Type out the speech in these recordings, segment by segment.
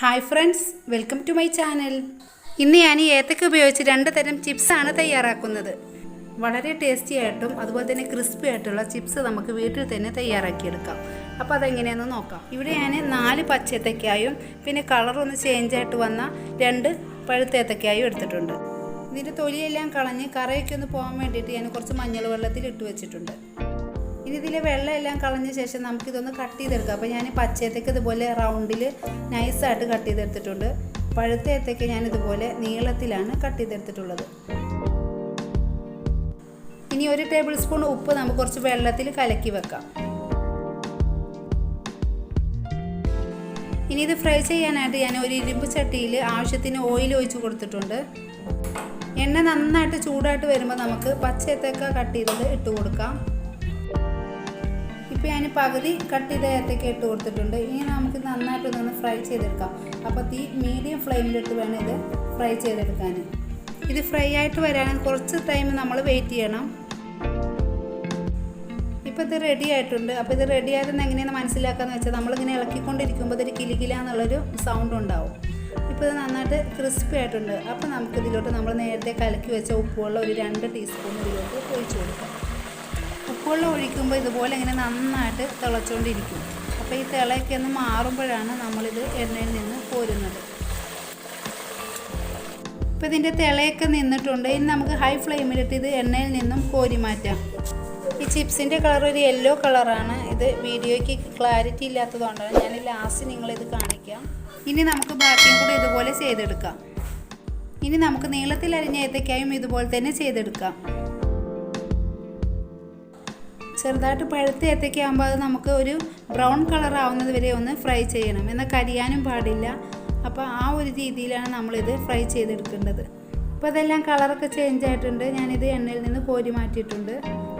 Hi friends welcome to my channel. ഇന്ന് ഞാൻ ഈ ഏത്തക്ക ഉപയോഗിച്ച് രണ്ട് തരം ചിപ്സാണ് തയ്യാറാക്കുന്നത്. വളരെ ടേസ്റ്റി ആയിട്ടും അതുപോലെ തന്നെ ക്രിസ്പി ആയിട്ടുള്ള ചിപ്സ് നമുക്ക് വീട്ടിൽ തന്നെ തയ്യാറാക്കിയെടുക്കാം. അപ്പോൾ അതെങ്ങനെയാണെന്ന് നോക്കാം. ഇവിടെ ഞാൻ നാല് പച്ചേത്തക്കായും പിന്നെ കളറൊന്ന് ചേഞ്ച് ആയിട്ട് വന്ന രണ്ട് പഴുത്തേത്തക്കായും എടുത്തിട്ടുണ്ട്. ഇതിന്റെ തൊലിയെല്ലാം കളഞ്ഞ് കറയൊക്കെ ഒന്ന് പോകാൻ വേണ്ടിയിട്ട് ഞാൻ കുറച്ച് മഞ്ഞൾ വെള്ളത്തിൽ ഇട്ട് വെച്ചിട്ടുണ്ട്. ഇനി ഇതിലെ വെള്ളമെല്ലാം കളഞ്ഞ ശേഷം നമുക്കിതൊന്ന് കട്ട് ചെയ്തെടുക്കാം. അപ്പോൾ ഞാൻ പച്ചയത്തേക്ക് ഇതുപോലെ റൗണ്ടിൽ നൈസായിട്ട് കട്ട് ചെയ്തെടുത്തിട്ടുണ്ട്. പഴുത്ത ഏത്തയ്ക്ക് ഞാൻ ഇതുപോലെ നീളത്തിലാണ് കട്ട് ചെയ്തെടുത്തിട്ടുള്ളത്. ഇനി ഒരു ടേബിൾ സ്പൂൺ ഉപ്പ് നമുക്ക് കുറച്ച് വെള്ളത്തിൽ കലക്കി വെക്കാം. ഇനി ഇത് ഫ്രൈ ചെയ്യാനായിട്ട് ഞാൻ ഒരു ഇരുമ്പ് ചട്ടിയിൽ ആവശ്യത്തിന് ഓയിൽ ഒഴിച്ച് കൊടുത്തിട്ടുണ്ട്. എണ്ണ നന്നായിട്ട് ചൂടായിട്ട് വരുമ്പോൾ നമുക്ക് പച്ചയത്തേക്ക കട്ട് ചെയ്തത് ഇട്ട് കൊടുക്കാം. ഇപ്പോൾ ഞാൻ പകുതി കട്ട് ചെയ്ത ഏത്തയ്ക്ക് ഇട്ട് കൊടുത്തിട്ടുണ്ട്. ഇനി നമുക്ക് നന്നായിട്ടൊന്ന് ഫ്രൈ ചെയ്തെടുക്കാം. അപ്പോൾ തീ മീഡിയം ഫ്ലെയിമിലിട്ട് വേണം ഇത് ഫ്രൈ ചെയ്തെടുക്കാൻ. ഇത് ഫ്രൈ ആയിട്ട് വരാൻ കുറച്ച് ടൈം നമ്മൾ വെയിറ്റ് ചെയ്യണം. ഇപ്പോൾ ഇത് റെഡി ആയിട്ടുണ്ട്. അപ്പോൾ ഇത് റെഡി ആയതെന്ന് എങ്ങനെയാണ് മനസ്സിലാക്കാന്ന് വെച്ചാൽ നമ്മളിങ്ങനെ ഇളക്കിക്കൊണ്ടിരിക്കുമ്പോൾ ഇതൊരു കിലികില എന്നുള്ളൊരു സൗണ്ട് ഉണ്ടാവും. ഇപ്പോൾ ഇത് നന്നായിട്ട് ക്രിസ്പി ആയിട്ടുണ്ട്. അപ്പോൾ നമുക്ക് ഇതിലോട്ട് നമ്മൾ നേരത്തെ കലക്കി വെച്ച ഉപ്പുവെള്ളം ഒരു രണ്ട് ടീസ്പൂൺ ഇതിലോട്ട് ഒഴിച്ചു കൊടുക്കാം. ഉപ്പുവെള്ളം ഒഴിക്കുമ്പോൾ ഇതുപോലെ ഇങ്ങനെ നന്നായിട്ട് തിളച്ചുകൊണ്ടിരിക്കും. അപ്പോൾ ഈ തിളയൊക്കെ ഒന്ന് മാറുമ്പോഴാണ് നമ്മളിത് എണ്ണയിൽ നിന്ന് കോരുന്നത്. ഇപ്പോൾ ഇതിന്റെ തിളയൊക്കെ നിന്നിട്ടുണ്ട്. ഇനി നമുക്ക് ഹൈ ഫ്ലെയിമിലിട്ട് ഇത് എണ്ണയിൽ നിന്നും കോരി മാറ്റാം. ഈ ചിപ്സിന്റെ കളർ ഒരു യെല്ലോ കളറാണ്. ഇത് വീഡിയോയ്ക്ക് ക്ലാരിറ്റി ഇല്ലാത്തതുകൊണ്ടാണ് ഞാൻ ലാസ്റ്റ് നിങ്ങളിത് കാണിക്കാം. ഇനി നമുക്ക് ബാക്കിയും കൂടി ഇതുപോലെ ചെയ്തെടുക്കാം. ഇനി നമുക്ക് നീളത്തിൽ അരിഞ്ഞ ഏത്തക്കായും ഇതുപോലെ തന്നെ ചെയ്തെടുക്കാം. ചെറുതായിട്ട് പഴുത്ത ഏത്തയ്ക്ക ആകുമ്പോൾ അത് നമുക്ക് ഒരു ബ്രൗൺ കളർ ആവുന്നത് വരെ ഒന്ന് ഫ്രൈ ചെയ്യണം. എന്നാൽ കരിയാനും പാടില്ല. അപ്പോൾ ആ ഒരു രീതിയിലാണ് നമ്മളിത് ഫ്രൈ ചെയ്തെടുക്കേണ്ടത്. അപ്പോൾ അതെല്ലാം കളറൊക്കെ ചേഞ്ച് ആയിട്ടുണ്ട്. ഞാനിത് എണ്ണയിൽ നിന്ന് കോരി മാറ്റിയിട്ടുണ്ട്.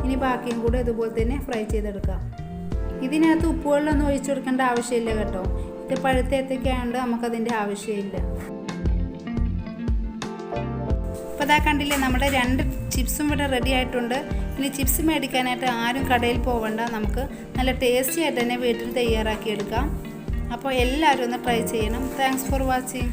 ഇനി ബാക്കിയും കൂടെ ഇതുപോലെ തന്നെ ഫ്രൈ ചെയ്തെടുക്കാം. ഇതിനകത്ത് ഉപ്പുവെള്ളമൊന്നും ഒഴിച്ചു കൊടുക്കേണ്ട ആവശ്യമില്ല കേട്ടോ. ഇത് പഴുത്ത ഏത്തയ്ക്ക ആയതുകൊണ്ട് നമുക്കതിന്റെ ആവശ്യമില്ല. അപ്പോൾ കണ്ടില്ലേ നമ്മുടെ രണ്ട് ചിപ്സും ഇവിടെ റെഡി ആയിട്ടുണ്ട്. ഇനി ചിപ്സ് മേടിക്കാനായിട്ട് ആരും കടയിൽ പോകണ്ട നമുക്ക് നല്ല ടേസ്റ്റി ആയിട്ട് തന്നെ വീട്ടിൽ തയ്യാറാക്കിയെടുക്കാം. അപ്പോൾ എല്ലാവരും ഒന്ന് ട്രൈ ചെയ്യണം. Thanks for watching